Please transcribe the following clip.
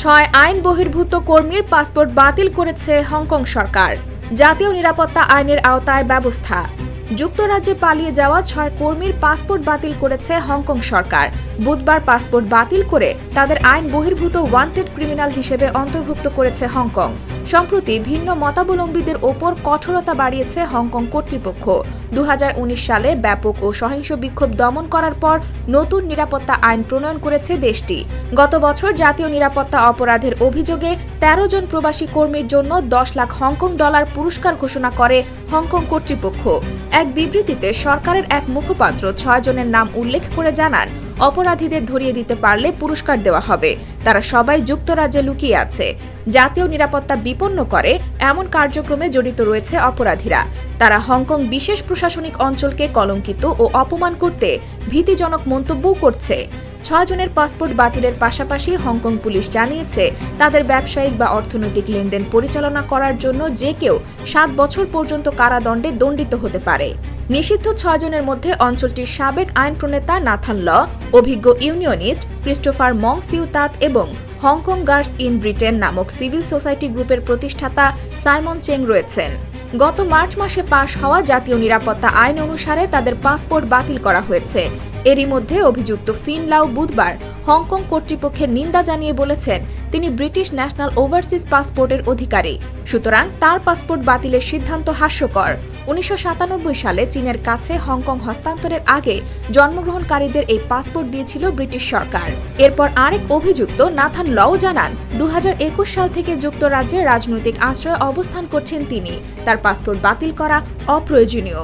ছয় আইন বহির্ভূত কর্মীর পাসপোর্ট বাতিল করেছে হংকং সরকার। জাতীয় নিরাপত্তা আইনের আওতায় ব্যবস্থা। যুক্তরাজ্যে পালিয়ে যাওয়া ছয় কর্মীর পাসপোর্ট বাতিল করেছে হংকং সরকার। বুধবার পাসপোর্ট বাতিল করে তাদের আইন বহির্ভূত ওয়ান্টেড ক্রিমিনাল হিসেবে অন্তর্ভুক্ত করেছে হংকং। সম্প্রতি ভিন্ন মতাবলম্বীদের ওপর কঠোরতা বাড়িয়েছে হংকং কর্তৃপক্ষ। দু হাজার উনিশ সালে ব্যাপক ও সহিংস বিক্ষোভ দমন করার পর নতুন নিরাপত্তা আইন প্রণয়ন করেছে দেশটি। গত বছর জাতীয় নিরাপত্তা অপরাধের অভিযোগে ১৩ জন প্রবাসী কর্মীর জন্য দশ লাখ হংকং ডলার পুরস্কার ঘোষণা করে হংকং কর্তৃপক্ষ। এক বিবৃতিতে সরকারের এক মুখপাত্র ছয় জনের নাম উল্লেখ করে জানান অপরাধীদের ধরিয়ে দিতে পারলে পুরস্কার দেওয়া হবে। তারা সবাই যুক্তরাজ্যে লুকিয়ে আছে। জাতীয় নিরাপত্তা বিপন্ন করে, এমন কার্যক্রমে জড়িত রয়েছে অপরাধীরা। তারা হংকং বিশেষ প্রশাসনিক অঞ্চলকে কলঙ্কিত ও অপমান করতে ভীতিজনক মন্তব্যও করছে। ছয় জনের পাসপোর্ট বাতিলের পাশাপাশি হংকং পুলিশ জানিয়েছে, তাদের ব্যবসায়িক বা অর্থনৈতিক লেনদেন পরিচালনা করার জন্য যে কেউ সাত বছর পর্যন্ত কারাদণ্ডে দণ্ডিত হতে পারে। নিষিদ্ধ ছয়জনের মধ্যে অঞ্চলটির সাবেক আইন প্রণেতা নাথান ল, অভিজ্ঞ ইউনিয়নিস্ট ক্রিস্টোফার মং সিউতাত এবং Hong Kong girls in Britain নামক সিভিল সোসাইটি গ্রুপের প্রতিষ্ঠাতা সাইমন চেং রয়েছেন। গত মার্চ মাসে পাশ হওয়া জাতীয় নিরাপত্তা আইন অনুসারে তাদের পাসপোর্ট বাতিল করা হয়েছে। এরই মধ্যে অভিযুক্ত ফিন লাউ বুধবার হংকং কর্তৃপক্ষের নিন্দা জানিয়ে বলেছেন, তিনি ব্রিটিশ ন্যাশনাল ওভারসিজ পাসপোর্টের অধিকারী। সুতরাং তার পাসপোর্ট বাতিলের সিদ্ধান্ত হাস্যকর। উনিশশো সাতানব্বই সালে চীনের কাছে হংকং হস্তান্তরের আগে জন্মগ্রহণকারীদের এই পাসপোর্ট দিয়েছিল ব্রিটিশ সরকার। এরপর আরেক অভিযুক্ত নাথান লও জানান দু হাজার একুশ সাল থেকে যুক্তরাজ্যে রাজনৈতিক আশ্রয়ে অবস্থান করছেন তিনি। তার পাসপোর্ট বাতিল করা অপ্রয়োজনীয়।